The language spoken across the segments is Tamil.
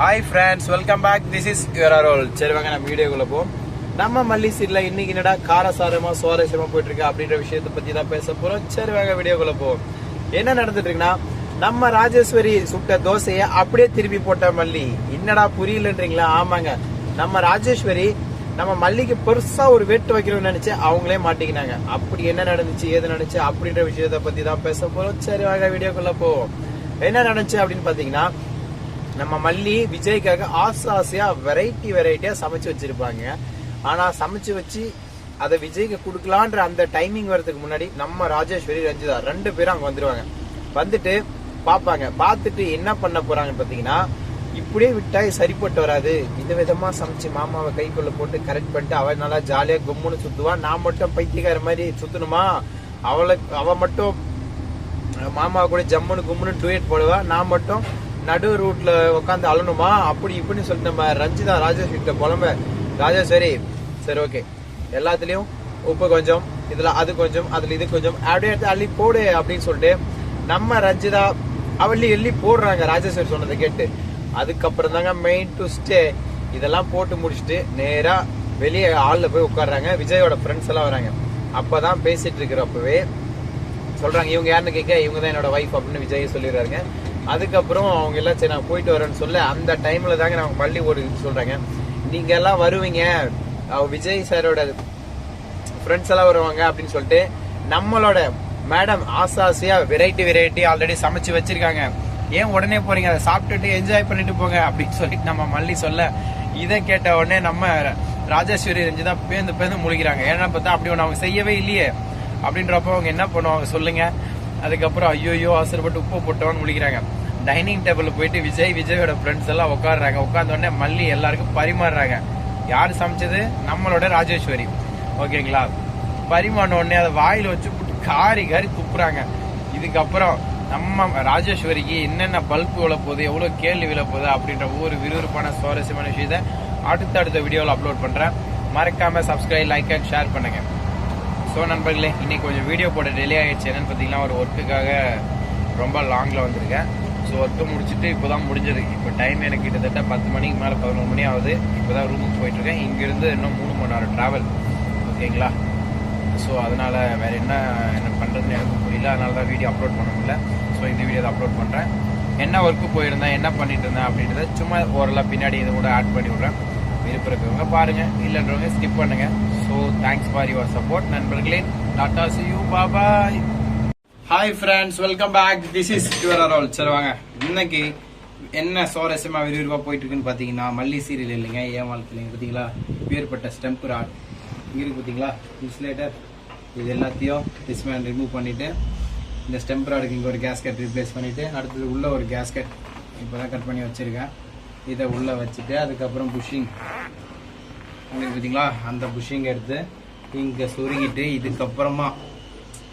Hi friends welcome back this is your role சரி வாங்க நம்ம வீடியோக்குள்ள போவோம். நம்ம மல்லி சீட்ல இன்னைக்கு என்னடா காரசாரமா சுவாரஸ்யமா போயிட்டு இருக்கு அப்படின்ற விஷயத்தை பத்தி தான் பேச போறோம். சரி வாங்க வீடியோக்குள்ள போவோம். என்ன நடந்துட்டு இருக்குன்னா நம்ம ராஜேஸ்வரி சுட்ட தோசையை அப்படியே திருப்பி போட்ட மல்லி. என்னடா புரியலன்றீங்களா? ஆமாங்க. நம்ம ராஜேஸ்வரி நம்ம மல்லிக்கு பெருசா ஒரு வெட்டு வைக்கணும்னு நினைச்சு அவங்களே மாட்டிக்கினாங்க. அப்படி என்ன நடந்துச்சு ஏது நடந்துச்சு அப்படின்ற விஷயத்தை பத்தி தான் பேச போறோம். சரி வாங்க வீடியோக்குள்ள போவோம். என்ன நடந்துச்சு அப்படின்னு பாத்தீங்கன்னா நம்ம மல்லி விஜய்க்காக ஆசை ஆசையா வெரைட்டி வெரைட்டியா சமைச்சு வச்சிருப்பாங்க. ஆனா சமைச்சு வச்சு அதை விஜய்க்கு கொடுக்கலான்ற அந்த டைமிங் வரதுக்கு முன்னாடி நம்ம ராஜேஸ்வரி ரஞ்சிதா ரெண்டு பேரும் அங்க வந்துருவாங்க. வந்துட்டு பாப்பாங்க பார்த்துட்டு என்ன பண்ண போறாங்கன்னு பாத்தீங்கன்னா இப்படியே விட்டா சரிப்பட்டு வராது. இந்த விதமா சமைச்சு மாமாவை கைக்குள்ள போட்டு கரெக்ட் பண்ணிட்டு அவள் நல்லா ஜாலியா கும்முன்னு சுத்துவா நான் மட்டும் பைத்தியக்கார மாதிரி சுத்தணுமா? அவளை அவ மட்டும் மாமா கூட ஜம்முன்னு கும்முன்னு டூயட் போடுவா. நான் மட்டும் நடு ரூட்ல உட்காந்து அழணுமா? அப்படி இப்படின்னு சொல்லிட்டு நம்ம ரஞ்சிதா ராஜேஷ் கிட்ட புலம்ப. ராஜேஸ்வரி சரி. ஓகே எல்லாத்துலயும் உப்பு கொஞ்சம் இதுல அது கொஞ்சம் அதுல இது கொஞ்சம். அப்படியே எடுத்து அள்ளி போடு அப்படின்னு சொல்லிட்டு நம்ம ரஞ்சிதா அவள்ளி எள்ளி போடுறாங்க. ராஜேஸ்வரி சொன்னதை கேட்டு. அதுக்கப்புறம் தாங்க மெயின் டு ஸ்டே இதெல்லாம் போட்டு முடிச்சுட்டு நேரா வெளியே ஆள்ல போய் உட்கார்றாங்க. விஜயோட ஃப்ரெண்ட்ஸ் எல்லாம் வராங்க. அப்பதான் பேசிட்டு இருக்கிறப்பவே சொல்றாங்க இவங்க யாருன்னு கேட்க? இவங்க தான் என்னோட ஒய்ஃப் அப்படின்னு விஜய் சொல்லிடுறாங்க அதுக்கப்புறம் அவங்க எல்லாம் சரி நான் போயிட்டு வரேன்னு சொல்ல அந்த டைம்ல தாங்க நாங்க பள்ளி ஒரு இது சொல்றாங்க. நீங்க எல்லாம் வருவீங்க விஜய் சாரோட ஃப்ரெண்ட்ஸ் எல்லாம் வருவாங்க அப்படின்னு சொல்லிட்டு நம்மளோட மேடம் ஆசாசியா வெரைட்டி வெரைட்டி ஆல்ரெடி சமைச்சு வச்சிருக்காங்க. ஏன் உடனே போறீங்க? அதை சாப்பிட்டுட்டு என்ஜாய் பண்ணிட்டு போங்க அப்படின்னு சொல்லிட்டு நம்ம மல்லி சொல்ல இதை கேட்ட உடனே நம்ம ராஜேஸ்வரி தான் பேந்து பேந்து முழிக்கிறாங்க ஏன்னா பார்த்தா அப்படி ஒன்று அவங்க செய்யவே இல்லையே. அப்படின்றப்போ அவங்க என்ன பண்ணுவாங்க சொல்லுங்க. அதுக்கப்புறம் ஐயோ அவசரப்பட்டு உப்பு போட்டவன்னு முழிக்கிறாங்க டைனிங் டேபிள் போயிட்டு விஜய் விஜயோட ஃப்ரெண்ட்ஸ் எல்லாம் உட்காடுறாங்க உட்காந்த உடனே மல்லி எல்லாருக்கும் பரிமாறுறாங்க. யார் சமைச்சது? நம்மளோட ராஜேஸ்வரி. ஓகேங்களா? பரிமாண உடனே அதை வாயில் வச்சு போட்டு காரி காரி துப்புறாங்க. இதுக்கப்புறம் நம்ம ராஜேஸ்வரிக்கு என்னென்ன பல்ப் விழ போகுது எவ்வளோ கேள்வி விழ போகுது அப்படின்ற ஒவ்வொரு விறுவிறுப்பான சுவாரஸ்யமான விஷயத்தை அடுத்த அடுத்த வீடியோவில் அப்லோட் பண்ணுறேன் மறக்காம சப்ஸ்கிரைப் லைக் அண்ட் ஷேர் பண்ணுங்க. ஸோ நண்பர்களே இன்னைக்கு கொஞ்சம் வீடியோ போட டிலே ஆகிடுச்சு என்னன்னு பார்த்தீங்கன்னா ஒரு ஒர்க்குக்காக ரொம்ப லாங்கில் வந்திருக்கேன். ஸோ ஒர்க்கு முடிச்சுட்டு இப்போ தான் முடிஞ்சது. இப்போ டைம் எனக்கு கிட்டத்தட்ட பத்து மணிக்கு மேலே பதினொரு மணி ஆகுது. இப்போ தான் ரூமுக்கு போயிட்டுருக்கேன் இங்கேருந்து இன்னும் மூணு மணி நேரம் ட்ராவல் ஓகேங்களா ஸோ அதனால் வேறு என்ன என்ன பண்ணுறதுன்னு எனக்கு புரியல. அதனால தான் வீடியோ அப்லோட் பண்ண முடியல. ஸோ இந்த வீடியோ தான் அப்லோட் பண்ணுறேன் என்ன ஒர்க்கு போயிருந்தேன் என்ன பண்ணிட்டு இருந்தேன் அப்படின்றத சும்மா ஓரளவு பின்னாடி இதை கூட ஆட் பண்ணி விட்றேன். விருப்பம் இருக்கிறவங்க பாருங்க. இல்லைன்றவங்க ஸ்கிப் பண்ணுங்கள் so thanks for your support நண்பர்களே. Tata see you bye bye hi friends welcome back this is your அரோல் சரி வாங்க. இன்னைக்கு என்ன சுவாரஸ்யமாக விறுவிறுவா போயிட்டு இருக்குன்னு பார்த்தீங்கன்னா மல்லி சீரியல் இல்லைங்க ஏன் பார்த்தீங்களா பாத்தீங்களா? பேர்பட்ட ஸ்டெம்ப் ராட் இங்கே இருக்கு பார்த்தீங்களா இன்சுலேட்டர் இது எல்லாத்தையும் டிஸ்மேன் ரிமூவ் பண்ணிவிட்டு இந்த ஸ்டெம்ப் ராடுக்கு இங்கே ஒரு கேஸ்கட் ரீப்ளேஸ் பண்ணிவிட்டு அடுத்தது உள்ள ஒரு கேஸ்கட் இப்போதான் கட் பண்ணி வச்சுருக்கேன். இதை உள்ளே வச்சுட்டு அதுக்கப்புறம் புஷிங் அங்கே பார்த்தீங்களா அந்த புஷிங் எடுத்து இங்கே சுருங்கிட்டு இதுக்கப்புறமா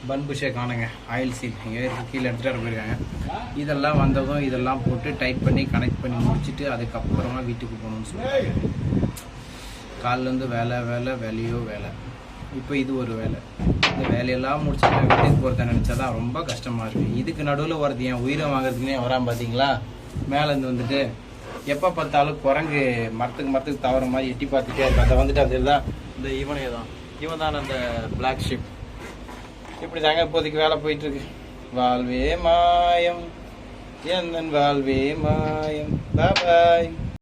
பன் புஷை காணுங்க. Oil seal. இங்கே கீழே எடுத்துகிட்டு போயிருக்காங்க. இதெல்லாம் வந்ததும் இதெல்லாம் போட்டு டைட் பண்ணி கனெக்ட் பண்ணி முடிச்சுட்டு அதுக்கப்புறமா வீட்டுக்கு போகணும்னு சொல்லுவாங்க காலிலேருந்து வேலை வேலை வேலையோ வேலை. இப்போ இது ஒரு வேலை. இந்த வேலையெல்லாம் முடிச்சுட்டு வீட்டுக்கு போகிறத நினச்சா தான் ரொம்ப கஷ்டமாக இருக்குது இதுக்கு நடுவில் வரது என் உயிரை வாங்குறதுக்குனே வரான் பார்த்தீங்களா மேலேருந்து வந்துட்டு எப்போ பார்த்தாலும் குரங்கு மரத்துக்கு மரத்துக்கு தவற மாதிரி எட்டி பார்த்துட்டே இருக்கு அதை வந்துட்டு அது தான். இந்த இவனே தான் இவன் தான் அந்த பிளாக் ஷிப் இப்படி தாங்க இப்போதைக்கு வேலை போயிட்டு இருக்கு வாழ்வே மாயம். எந்தன் வாழ்வே மாயம். பாய்